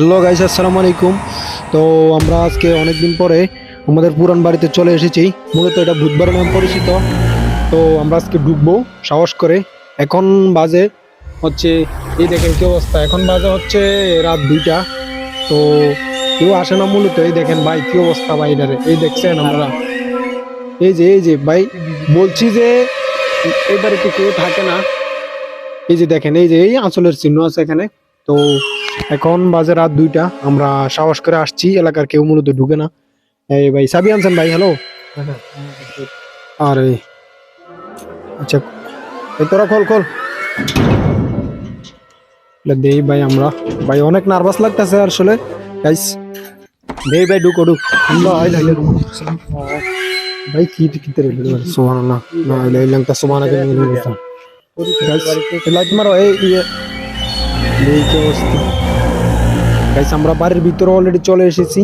Hello guys আসসালামু আলাইকুম। তো আমরা আজকে অনেক দিন পরে আমাদের পুরান বাড়িতে চলে এসেছি। মূলত এটা বুধবার নাম পরিচিত। তো আমরা আজকে ডুববো সাহস করে। এখন বাজে হচ্ছে, এই দেখেন কি অবস্থা। এখন বাজে হচ্ছে রাত দুইটা। তো কেউ আসে না মূলত। এই দেখেন ভাই, কি অবস্থা ভাই এই দেখছেন আমরা এই যে এই যে ভাই, বলছি যে এই বাড়িতে কেউ থাকে না। এই যে দেখেন, এই যে, এই আঁচলের চিহ্ন আছে এখানে। তো এখন বাজে রাত দুইটা আমরা সাহস করে আসছি এলাকার কেউ মূলত ঢুকে না এই ভাই সাবি আনছেন ভাই হ্যালো আরে আচ্ছা তোরা খোল খোল দেই ভাই আমরা ভাই অনেক নার্ভাস লাগতেছে আসলে গাইস দেই ভাই ঢুকো ঢুক। ভাই কি কি তেরে সুবহানাল্লাহ না ইন্নী কুনতু গাইস লাইট মারো এই ইয়ে এই কি অবস্থা গাইস আমরা বাড়ির ভিতরে অলরেডি চলে এসেছি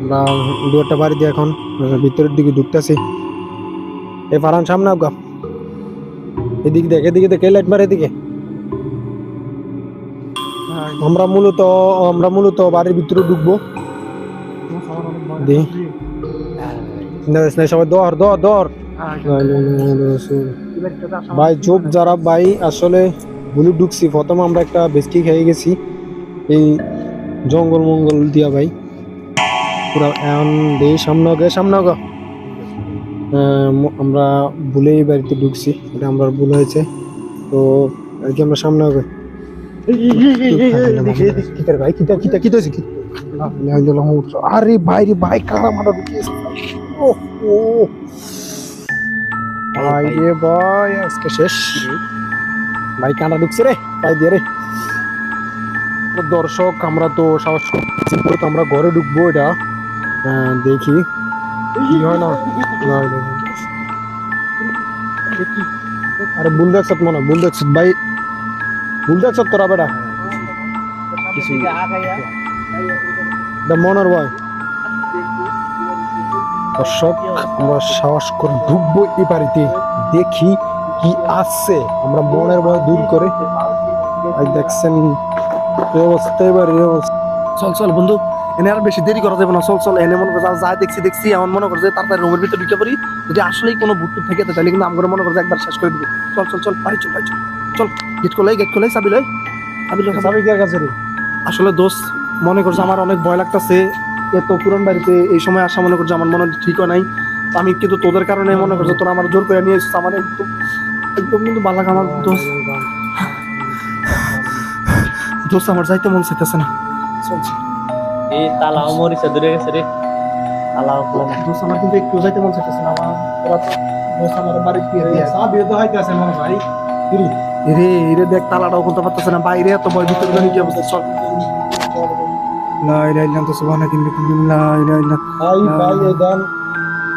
আমরা দুটা বাড়ি দিয়ে এখন ভিতরের দিকে ঢুকতেছি এই ফারান সামনে আবগা এদিকে দেখ এদিকে দেখ লাইট মার এদিকে আমরা মূলত আমরা মূলত বাড়ির ভিতরে ঢুকবো সবাই দর দর দর ভাই চুপ যারা ভাই আসলে ভুলে ঢুকছি। প্রথম আমরা একটা বেসকি খেয়ে গেছি। এই জঙ্গল মঙ্গল দিয়া ভাই। পুরা এখন দেই সামনে গে সামনে গো আমরা ভুলে এই বাড়িতে ঢুকছি। এটা আমরা ভুল হয়েছে। তো আর কি আমরা সামনে হবে ভাই হয়েছে আরে ভাই রে ভাই কারা মারা ঢুকিয়েছে? ও ভাই রে ভাই আজকে শেষ। ভাই কানা ঢুকছে রে ভাই দিয়ে রে। দর্শক আমরা তো সাহস করছি আমরা ঘরে ঢুকবো এটা। আহ, দেখি। কি হয় না? না। আরে ভুল দেখছ মনে হয়, ভুল দেখছ। ভাই ভুল দেখছ তোরা বেটা? কিছু এটা মনের ভয়। দর্শক আমরা সাহস করে ঢুকবো এই বাড়িতে। দেখি কি আসছে আমরা মনের ভয় দূর করে। দেখছেন? অবস্থা এবার চল চল বন্ধু। এনে আর বেশি দেরি করা যাবে না। চল চল এনে মনে করছে যা দেখছি দেখছি। এমন মনে করছে তাড়াতাড়ি রুমের ভিতরে ঢুকে পড়ি। যদি আসলেই কোনো ভূত থেকে তাহলে কিন্তু আমরা মনে করছে একবার শেষ করে দিবি। চল চল চল বাড়ি চল বাড়ি চল। চল গেট খোলাই গেট খোলাই চাবি লই চাবি সাবি কে কাছে আসলে দোস্ত মনে করছে আমার অনেক ভয় লাগতেছে। এত পুরান বাড়িতে এই সময় আসা মনে করছে আমার মনে ঠিক হয় নাই। আমি কিন্তু তোদের কারণে মনে করছে তোরা আমার জোর করে নিয়ে এসেছিস আমার একদম একদম কিন্তু ভালো লাগে আমার দোস্ত আমার যাইতে মন চাইতেছে না। চল চল। এই তালাও মরিচা দূরে গেছে রে। তালাও খোলা আমার কিন্তু একটু যাইতে মন চাইতেছে না আমার তোরা তো আমার বাড়ি দিয়ে দিয়ে সাবি তো হাইতাছে মনে ভাই রে রে দেখ তালাটাও খুলতে পারতেছে না বাইরে এত ভয় ভিতরে কি অবস্থা? চল। লা ইলাহা ইল্লা আনতা সুবহানাকা ইন্নী কুনতু লা ইলাহা ইল্লা ভাই ভাই এই দেন।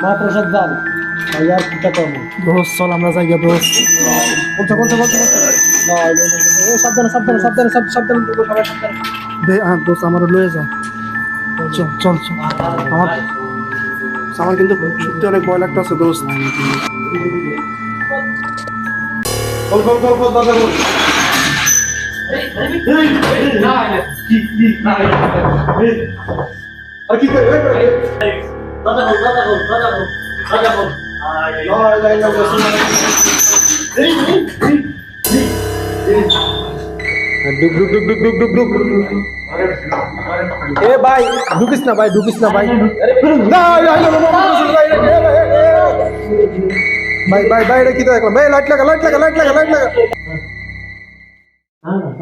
মাত্র সব দান। ভাই আর কিটা করব? দোস্ত চল আমরা যাই গিয়া দোস্ত। বলছো বলছো বলছো না এই সাবধানে সাবধানে সাবধানে সাবধানে সবাই সাবধানে। দে দোস্ত আমার লয়ে যা। চল চল চল। আমার আমার কিন্তু সত্যি অনেক ভয় লাগতেছে দোস্ত। কল কল কল কল দাদা কল আর কি করে দাদা বল দাদা বল দাদা বল দাদা বল লা ইলাহা ইল্লাল্লাহ ডুক ডুক ডুক ডুক ডুক ডুক ডুক এ ভাই ঢুকিস না ভাই ঢুকিস না ভাই না ইলাহা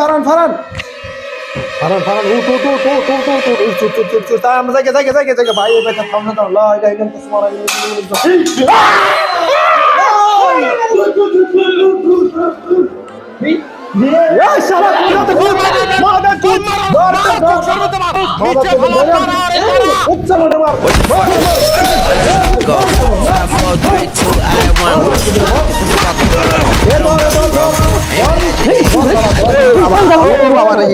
ফারান ফারান ফারান ফারান উঠ উঠ উঠ উঠ উঠ উঠ উঠ উঠ উঠ উঠ উঠ আমরা জায়গা জায়গা জায়গা জায়গা ভাই এই বেটা থাম না দাও লা এটা এখান থেকে মারা বাবা রে।